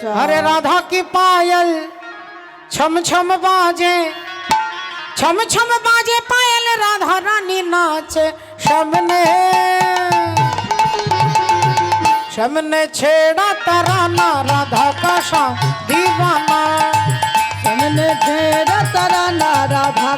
अच्छा। अरे राधा की पायल छम छम बाजे छम छम बाजे पायल राधा रानी नाचे शमने शमने छेड़ा तराना राधा का शाम दीवाना। हमने तेरा तराना राधा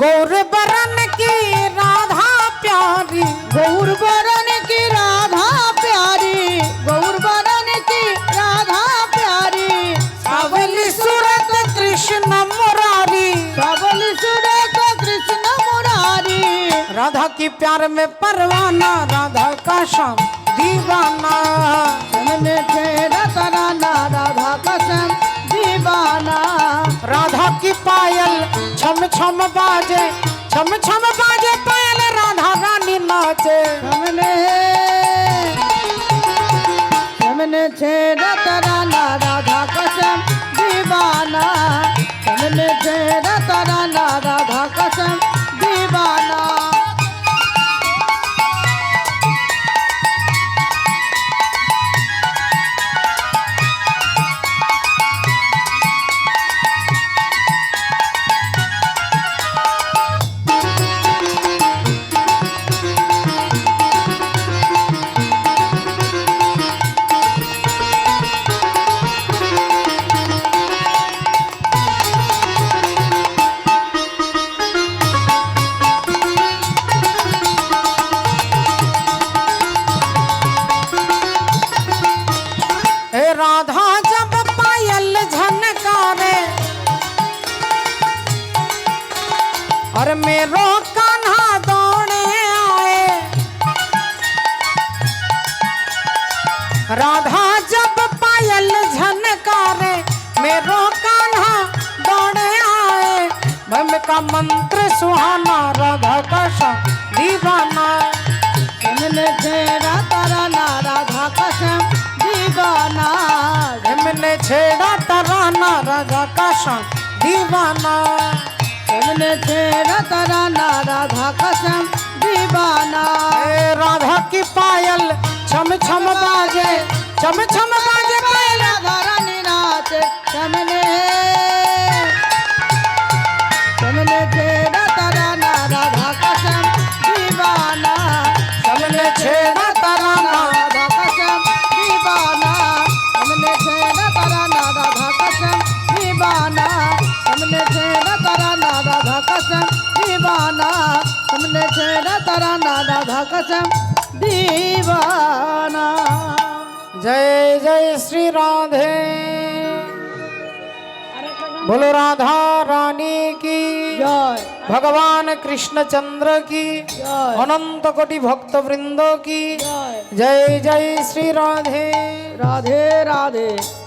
गौर बरन की राधा प्यारी। गौर बरन की राधा प्यारी। गौर बरन की राधा प्यारी। सावली सूरत कृष्ण मुरारी। सबल सुरत कृष्ण मुरारी। राधा की प्यार में परवाना राधा का शाम दीवाना छम छम बाजे छम छम बाजे पायल राधा रानी नाचे हमने हमने तेरा तराना राधा कसम दीवाना हमने तेरा तराना राधा जब पायल झनकारे। और मेरो कान्हा दौड़े आए। राधा जब पायल झनकारे, मेरो कान्हा दौड़े आए। भम का मंत्र सुहाना, राधा का दीवाना। तराना राधा तराना राजा का श्याम दीवाना तुमने तेरा तराना राधा का श्याम दीवाना राधा की पायल छम छम बाजे छम छम बाजे दीवाना हमने तेरा तराना राधा कसम दीवाना हमने तेरा तराना राधा कसम दीवाना। जय जय श्री राधे। बोलो राधा रानी की जय। भगवान कृष्ण चंद्र की अनंत कोटि भक्त वृंदों की जय। जय जय श्री राधे। राधे राधे।